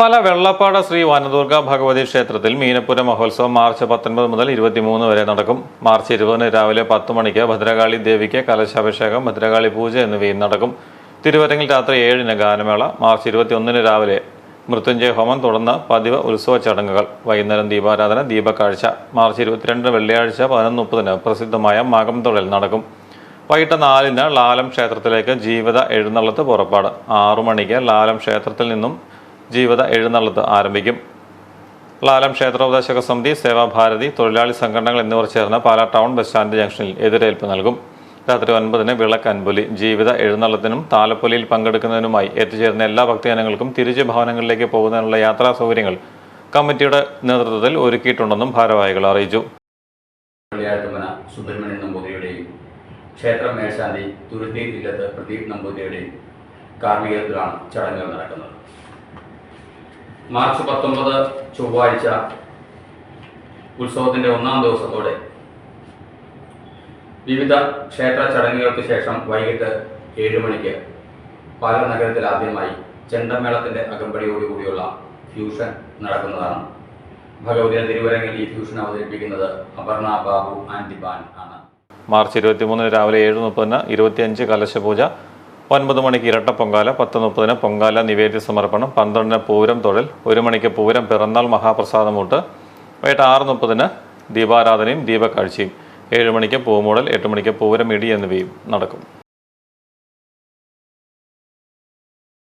പല വെള്ളപ്പാട ശ്രീ വനദുർഗ ഭഗവതി ക്ഷേത്രത്തിൽ മീനപ്പുര മഹോത്സവം മാർച്ച് പത്തൊൻപത് മുതൽ ഇരുപത്തിമൂന്ന് വരെ നടക്കും. മാർച്ച് ഇരുപതിന് രാവിലെ പത്ത് മണിക്ക് ഭദ്രകാളി ദേവിക്ക് കലശാഭിഷേകം ഭദ്രകാളി പൂജ എന്നിവയും നടക്കും. തിരുവരങ്ങിൽ രാത്രി ഏഴിന് ഗാനമേള മാർച്ച് ഇരുപത്തിയൊന്നിന് രാവിലെ മൃത്യുഞ്ജയ ഹോമം തുടർന്ന് പതിവ് ഉത്സവ ചടങ്ങുകൾ വൈകുന്നേരം ദീപാരാധന ദീപക്കാഴ്ച. മാർച്ച് ഇരുപത്തിരണ്ടിന് വെള്ളിയാഴ്ച പതിനൊന്ന് മുപ്പതിന് പ്രസിദ്ധമായ മകം തൊഴിൽ നടക്കും. വൈകിട്ട് നാലിന് ലാലം ക്ഷേത്രത്തിലേക്ക് ജീവിത എഴുന്നള്ളത്ത് പുറപ്പാട്. ആറു മണിക്ക് ലാലം ക്ഷേത്രത്തിൽ നിന്നും ജീവിത എഴുന്നള്ളത്ത് ആരംഭിക്കും. ലാലം ക്ഷേത്രോപദേശക സമിതി സേവാഭാരതി തൊഴിലാളി സംഘടനകൾ എന്നിവർ ചേർന്ന് പാലാ ടൗൺ ബസ് സ്റ്റാൻഡ് ജംഗ്ഷനിൽ എതിരേൽപ്പ് നൽകും. രാത്രി ഒൻപതിന് വിളക്ക് അൻപൊലി ജീവിത എഴുന്നള്ളത്തിനും താലപ്പൊലിയിൽ പങ്കെടുക്കുന്നതിനുമായി എത്തിച്ചേരുന്ന എല്ലാ ഭക്തജനങ്ങൾക്കും തിരിച്ചു ഭവനങ്ങളിലേക്ക് പോകുന്നതിനുള്ള യാത്രാ സൗകര്യങ്ങൾ കമ്മിറ്റിയുടെ നേതൃത്വത്തിൽ ഒരുക്കിയിട്ടുണ്ടെന്നും ഭാരവാഹികൾ അറിയിച്ചു. ക്ഷേത്ര മേൽശാന്തി തുരുത്തി ഇല്ലത്ത് പ്രദീപ് നമ്പൂതിരിയുടെയും കാർമ്മികത്തിലാണ് ചടങ്ങുകൾ നടക്കുന്നത്. മാർച്ച് പത്തൊമ്പത് ചൊവ്വാഴ്ച ഉത്സവത്തിന്റെ ഒന്നാം ദിവസത്തോടെ. വിവിധ ക്ഷേത്ര ചടങ്ങുകൾക്ക് ശേഷം വൈകിട്ട് ഏഴ് മണിക്ക് പാലാ നഗരത്തിൽ ആദ്യമായി ചെണ്ടമേളത്തിന്റെ അകമ്പടിയോടുകൂടിയുള്ള ഫ്യൂഷൻ നടക്കുന്നതാണ്. ഭഗവതിയുടെ തിരുവരങ്ങിൽ ഈ ഫ്യൂഷൻ അവതരിപ്പിക്കുന്നത് അപർണ ബാബു ആൻഡ് ദിബാൻ ആണ്. മാർച്ച് ഇരുപത്തിമൂന്നിന് രാവിലെ ഏഴ് മുപ്പതിന് ഇരുപത്തിയഞ്ച് കലശപൂജ ഒൻപത് മണിക്ക് ഇരട്ട പൊങ്കാല പത്ത് മുപ്പതിന് പൊങ്കാല നിവേദ്യ സമർപ്പണം പന്ത്രണ്ടിന് പൂരം തൊഴിൽ ഒരു മണിക്ക് പൂരം പിറന്നാൾ മഹാപ്രസാദമൂട്ട് വൈകിട്ട് ആറ് മുപ്പതിന് ദീപാരാധനയും ദീപക്കാഴ്ചയും ഏഴ് മണിക്ക് പൂമൂടൽ എട്ട് മണിക്ക് പൂരം ഇടി എന്നിവയും നടക്കും.